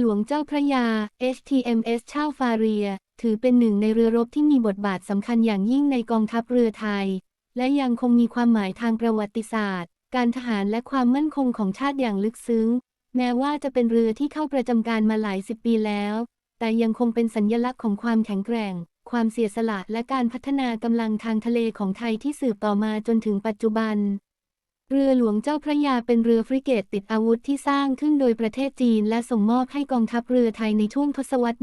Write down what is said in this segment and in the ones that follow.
หลวงเจ้าพระยา HTMS เช่าฟาเรีย ถือเป็นหนึ่งในเรือรบที่มีบทบาทสำคัญอย่างยิ่งในกองทัพเรือไทย และยังคงมีความหมายทางประวัติศาสตร์ การทหารและความมั่นคงของชาติอย่างลึกซึ้ง แม้ว่าจะเป็นเรือที่เข้าประจำการมาหลายสิบปีแล้ว แต่ยังคงเป็นสัญลักษณ์ของความแข็งแกร่ง ความเสียสละและการพัฒนากำลังทางทะเลของไทยที่สืบต่อมาจนถึงปัจจุบัน เรือหลวงเจ้าพระยาเป็นเรือฟริเกตติดอาวุธที่สร้างขึ้นโดยประเทศจีน และส่งมอบให้กองทัพเรือไทยในช่วงทศวรรษ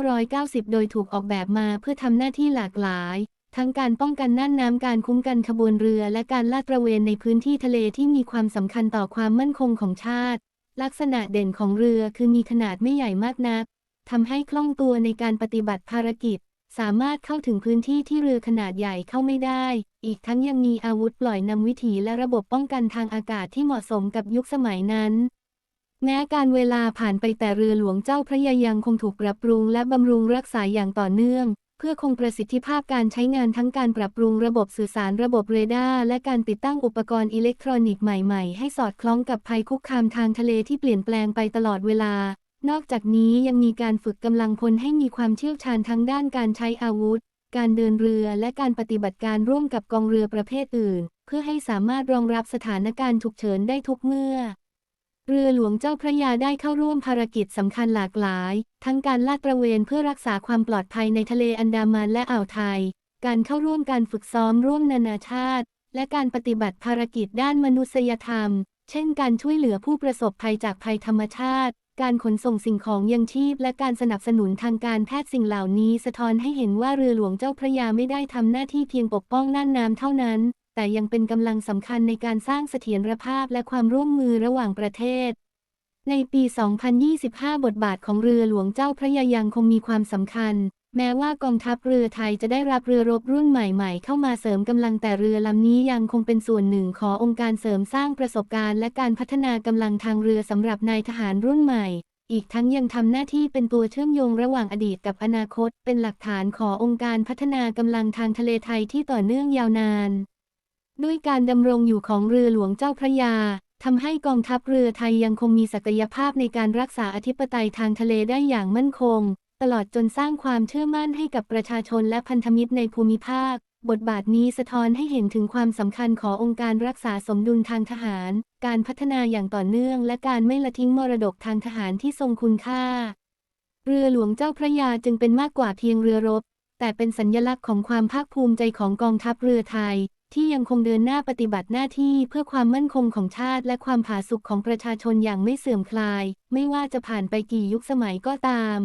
1990 โดยถูกออกแบบมาเพื่อทำหน้าที่หลากหลาย ทั้งการป้องกันน่านน้ำการคุ้มกันขบวนเรือ และการลาดตระเวนในพื้นที่ทะเลที่มีความสำคัญต่อความมั่นคงของชาติ ลักษณะเด่นของเรือคือมีขนาดไม่ใหญ่มากนักทำให้คล่องตัวในการปฏิบัติภารกิจ สามารถเข้าถึงพื้นที่ที่เรือขนาดใหญ่เข้าไม่ได้ อีกทั้งยังมีอาวุธปล่อยนำวิถีและระบบป้องกันทางอากาศที่เหมาะสมกับยุคสมัยนั้น แม้การเวลาผ่านไปแต่เรือหลวงเจ้าพระยายังคงถูกปรับปรุงและบำรุงรักษาอย่างต่อเนื่อง เพื่อคงประสิทธิภาพการใช้งานทั้งการปรับปรุงระบบสื่อสารระบบเรดาร์และการติดตั้งอุปกรณ์อิเล็กทรอนิกส์ใหม่ๆ ให้สอดคล้องกับภัยคุกคามทางทะเลที่เปลี่ยนแปลงไปตลอดเวลานอกจากนี้ยังมีการฝึกกำลังพลให้มีความเชี่ยวชาญทั้งด้านการใช้อาวุธ การเดินเรือและการปฏิบัติการร่วมกับกองเรือประเภทอื่น เพื่อให้สามารถรองรับสถานการณ์ฉุกเฉินได้ทุกเมื่อ เรือหลวงเจ้าพระยาได้เข้าร่วมภารกิจสำคัญหลากหลาย ทั้งการลาดตระเวนเพื่อรักษาความปลอดภัยในทะเลอันดามันและอ่าวไทย การเข้าร่วมการฝึกซ้อมร่วมนานาชาติ และการปฏิบัติภารกิจด้านมนุษยธรรม เช่น การช่วยเหลือผู้ประสบภัยจากภัยธรรมชาติ การขนส่งสิ่งของยังชีพ และการสนับสนุนทางการแพทย์สิ่งเหล่านี้สะท้อนให้เห็นว่าเรือหลวงเจ้าพระยาไม่ได้ทำหน้าที่เพียงปกป้องน่านน้ำเท่านั้น แต่ยังเป็นกำลังสำคัญในการสร้างเสถียรภาพและความร่วมมือระหว่างประเทศ ในปี 2025 บทบาทของเรือหลวงเจ้าพระยายังคงมีความสำคัญ แม้ว่ากองทัพเรือไทยจะได้รับเรือรบรุ่นใหม่ๆ เข้ามาเสริมกำลังแต่เรือลำนี้ยังคงเป็นส่วนหนึ่งขององค์การเสริมสร้างประสบการณ์ และการพัฒนากำลังทางเรือสำหรับนายทหารรุ่นใหม่ อีกทั้งยังทำหน้าที่เป็นตัวเชื่อมโยงระหว่างอดีตกับอนาคต เป็นหลักฐานขององค์การพัฒนากำลังทางทะเลไทยที่ต่อเนื่องยาวนาน ด้วยการดำรงอยู่ของเรือหลวงเจ้าพระยาทำให้กองทัพเรือไทยยังคงมีศักยภาพในการรักษาอธิปไตยทางทะเลได้อย่างมั่นคง ตลอดจนสร้างความเชื่อมั่นให้กับประชาชนและพันธมิตรในภูมิภาค บทบาทนี้สะท้อนให้เห็นถึงความสำคัญขององค์การรักษาสมดุลทางทหาร การพัฒนาอย่างต่อเนื่อง และการไม่ละทิ้งมรดกทางทหารที่ทรงคุณค่า เรือหลวงเจ้าพระยาจึงเป็นมากกว่าเพียงเรือรบ แต่เป็นสัญญลักษณ์ของความภาคภูมิใจของกองทัพเรือไทย ที่ยังคงเดินหน้าปฏิบัติหน้าที่เพื่อความมั่นคงของชาติ และความผาสุกของประชาชนอย่างไม่เสื่อมคลาย ไม่ว่าจะผ่านไปกี่ยุคสมัยก็ตาม